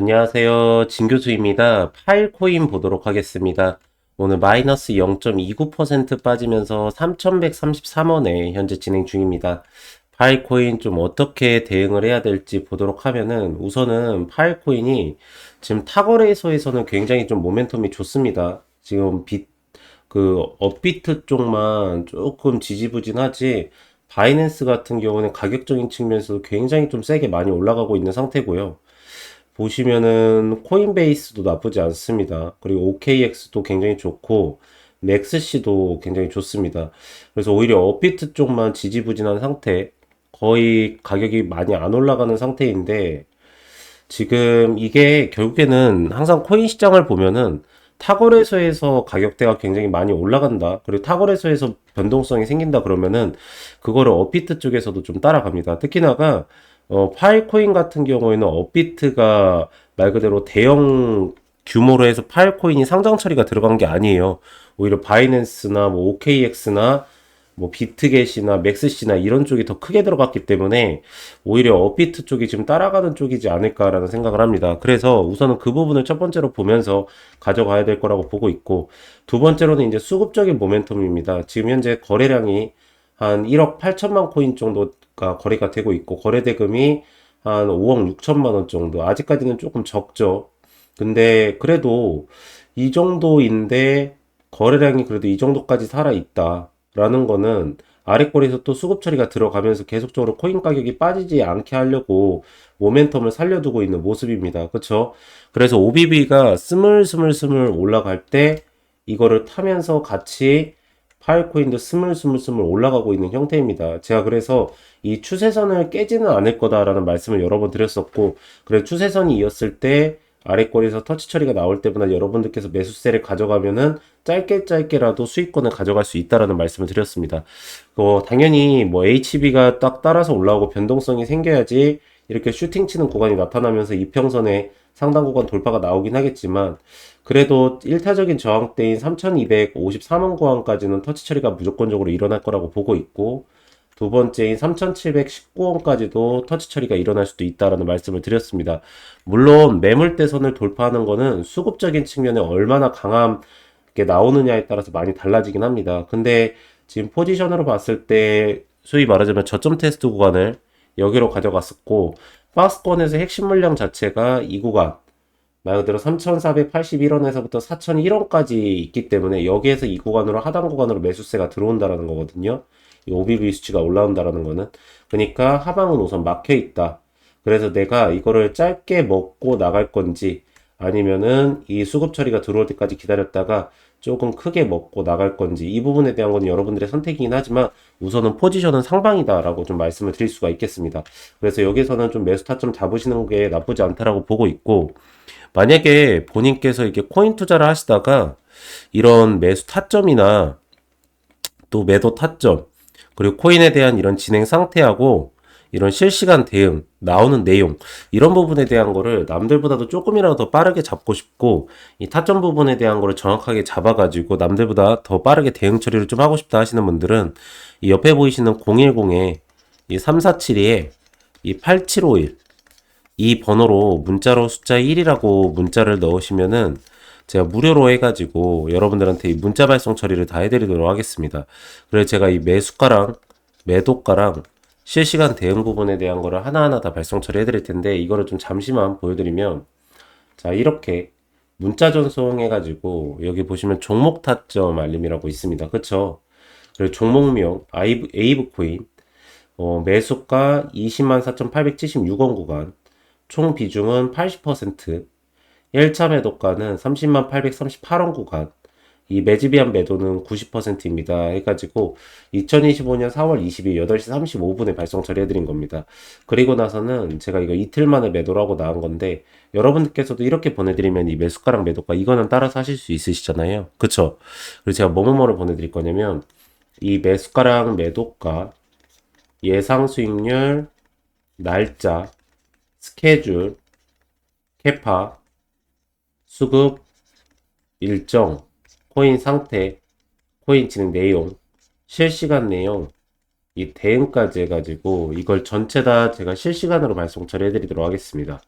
안녕하세요. 진교수입니다. 파일코인 보도록 하겠습니다. 오늘 마이너스 0.29% 빠지면서 3,133원에 현재 진행 중입니다. 파일코인 좀 어떻게 대응을 해야 될지 보도록 하면은 우선은 파일코인이 지금 타거래소에서는 굉장히 좀 모멘텀이 좋습니다. 지금 빗, 그 업비트 쪽만 조금 지지부진하지 바이낸스 같은 경우는 가격적인 측면에서 굉장히 좀 세게 많이 올라가고 있는 상태고요. 보시면은 코인베이스도 나쁘지 않습니다. 그리고 OKX도 굉장히 좋고 맥스시도 굉장히 좋습니다. 그래서 오히려 업비트 쪽만 지지부진한 상태, 거의 가격이 많이 안 올라가는 상태인데 지금 이게 결국에는 항상 코인 시장을 보면은 타거래소에서 가격대가 굉장히 많이 올라간다. 그리고 타거래소에서 변동성이 생긴다 그러면은 그거를 업비트 쪽에서도 좀 따라갑니다. 특히나가 어, 파일코인 같은 경우에는 업비트가 말 그대로 대형 규모로 해서 파일코인이 상장 처리가 들어간 게 아니에요. 오히려 바이낸스나 뭐 OKX나 뭐 비트겟이나 맥스시나 이런 쪽이 더 크게 들어갔기 때문에 오히려 업비트 쪽이 지금 따라가는 쪽이지 않을까라는 생각을 합니다. 그래서 우선은 그 부분을 첫 번째로 보면서 가져가야 될 거라고 보고 있고 두 번째로는 이제 수급적인 모멘텀입니다. 지금 현재 거래량이 한 1억 8천만 코인 정도 가 거래가 되고 있고 거래 대금이 한 5억 6천만 원 정도. 아직까지는 조금 적죠. 근데 그래도 이 정도인데 거래량이 그래도 이 정도까지 살아 있다라는 거는 아래꼬리에서 또 수급 처리가 들어가면서 계속적으로 코인 가격이 빠지지 않게 하려고 모멘텀을 살려두고 있는 모습입니다. 그렇죠? 그래서 OBB가 스물스물스물 올라갈 때 이거를 타면서 같이 파일코인도 스물스물스물 올라가고 있는 형태입니다. 제가 그래서 이 추세선을 깨지는 않을 거다라는 말씀을 여러 번 드렸었고, 그래 추세선이 이었을 때 아래꼬리에서 터치 처리가 나올 때보다 여러분들께서 매수세를 가져가면은 짧게 짧게라도 수익권을 가져갈 수 있다라는 말씀을 드렸습니다. 어, 당연히 뭐 HB가 딱 따라서 올라오고 변동성이 생겨야지 이렇게 슈팅 치는 구간이 나타나면서 이평선에 상당 구간 돌파가 나오긴 하겠지만 그래도 1타적인 저항대인 3253원 구간까지는 터치 처리가 무조건적으로 일어날 거라고 보고 있고 두 번째인 3719원까지도 터치 처리가 일어날 수도 있다라는 말씀을 드렸습니다. 물론 매물대선을 돌파하는 거는 수급적인 측면에 얼마나 강하게 나오느냐에 따라서 많이 달라지긴 합니다. 근데 지금 포지션으로 봤을 때 소위 말하자면 저점 테스트 구간을 여기로 가져갔었고 박스권에서 핵심 물량 자체가 이 구간 말 그대로 3,481원에서부터 4,001원까지 있기 때문에 여기에서 이 구간으로 하단 구간으로 매수세가 들어온다라는 거거든요. 이 OBV 수치가 올라온다라는 거는 그러니까 하방은 우선 막혀 있다. 그래서 내가 이거를 짧게 먹고 나갈 건지 아니면은 이 수급 처리가 들어올 때까지 기다렸다가 조금 크게 먹고 나갈 건지 이 부분에 대한 건 여러분들의 선택이긴 하지만 우선은 포지션은 상방이다라고 좀 말씀을 드릴 수가 있겠습니다. 그래서 여기서는 좀 매수 타점 잡으시는 게 나쁘지 않다라고 보고 있고 만약에 본인께서 이렇게 코인 투자를 하시다가 이런 매수 타점이나 또 매도 타점 그리고 코인에 대한 이런 진행 상태하고 이런 실시간 대응, 나오는 내용, 이런 부분에 대한 거를 남들보다도 조금이라도 더 빠르게 잡고 싶고, 이 타점 부분에 대한 거를 정확하게 잡아가지고 남들보다 더 빠르게 대응 처리를 좀 하고 싶다 하시는 분들은 이 옆에 보이시는 010에 이 3472에 이 8751, 이 번호로 문자로 숫자 1이라고 문자를 넣으시면은 제가 무료로 해가지고 여러분들한테 이 문자 발송 처리를 다 해드리도록 하겠습니다. 그래서 제가 이 매수가랑 매도가랑 실시간 대응 부분에 대한 거를 하나하나 다 발송 처리해 드릴 텐데 이거를 좀 잠시만 보여드리면 자 이렇게 문자 전송해 가지고 여기 보시면 종목 타점 알림이라고 있습니다. 그쵸? 그리고 종목명 에이브 코인 어, 매수가 204,876원 구간 총 비중은 80% 1차 매도가는 30만 838원 구간 이 매집이한 매도는 90%입니다. 해가지고 2025년 4월 20일 8시 35분에 발송 처리해드린 겁니다. 그리고 나서는 제가 이거 이틀 만에 매도라고 나온 건데 여러분들께서도 이렇게 보내드리면 이 매수가랑 매도가 이거는 따라서 하실 수 있으시잖아요. 그쵸? 그리고 제가 뭐뭐뭐를 보내드릴 거냐면 이 매수가랑 매도가 예상 수익률 날짜 스케줄 캐파 수급 일정 코인 상태, 코인 진행 내용, 실시간 내용, 이 대응까지 해가지고 이걸 전체 다 제가 실시간으로 발송 처리해드리도록 하겠습니다.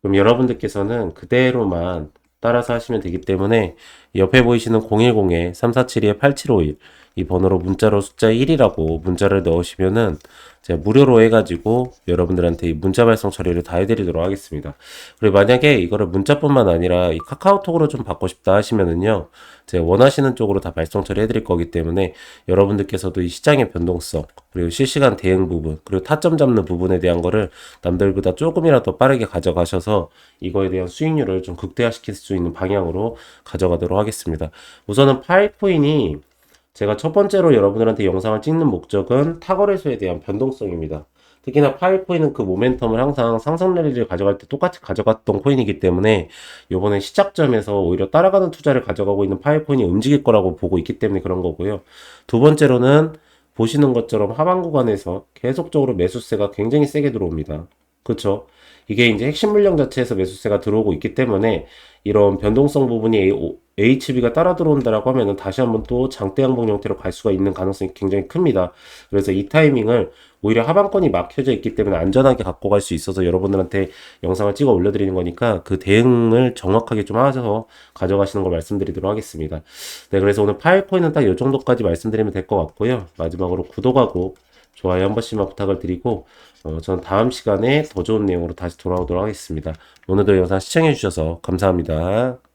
그럼 여러분들께서는 그대로만 따라서 하시면 되기 때문에 옆에 보이시는 010-347-8751 이 번호로 문자로 숫자 1이라고 문자를 넣으시면은 제가 무료로 해가지고 여러분들한테 이 문자 발송 처리를 다 해드리도록 하겠습니다. 그리고 만약에 이거를 문자뿐만 아니라 이 카카오톡으로 좀 받고 싶다 하시면은요, 제가 원하시는 쪽으로 다 발송 처리해드릴 거기 때문에 여러분들께서도 이 시장의 변동성, 그리고 실시간 대응 부분, 그리고 타점 잡는 부분에 대한 거를 남들보다 조금이라도 빠르게 가져가셔서 이거에 대한 수익률을 좀 극대화시킬 수 있는 방향으로 가져가도록 하겠습니다. 우선은 파일코인이 제가 첫 번째로 여러분들한테 영상을 찍는 목적은 타거래소에 대한 변동성입니다. 특히나 파일코인은 그 모멘텀을 항상 상승 랠리를 가져갈 때 똑같이 가져갔던 코인이기 때문에 요번에 시작점에서 오히려 따라가는 투자를 가져가고 있는 파일코인이 움직일 거라고 보고 있기 때문에 그런 거고요. 두 번째로는 보시는 것처럼 하방 구간에서 계속적으로 매수세가 굉장히 세게 들어옵니다. 그렇죠? 이게 이제 핵심 물량 자체에서 매수세가 들어오고 있기 때문에 이런 변동성 부분이 HB가 따라 들어온다라고 하면은 다시 한번 또 장대 양봉 형태로 갈 수가 있는 가능성이 굉장히 큽니다. 그래서 이 타이밍을 오히려 하방권이 막혀져 있기 때문에 안전하게 갖고 갈 수 있어서 여러분들한테 영상을 찍어 올려드리는 거니까 그 대응을 정확하게 좀 하셔서 가져가시는 걸 말씀드리도록 하겠습니다. 네, 그래서 오늘 파일코인은 딱 이 정도까지 말씀드리면 될 것 같고요. 마지막으로 구독하고 좋아요 한 번씩만 부탁을 드리고 어, 전 다음 시간에 더 좋은 내용으로 다시 돌아오도록 하겠습니다. 오늘도 영상 시청해 주셔서 감사합니다.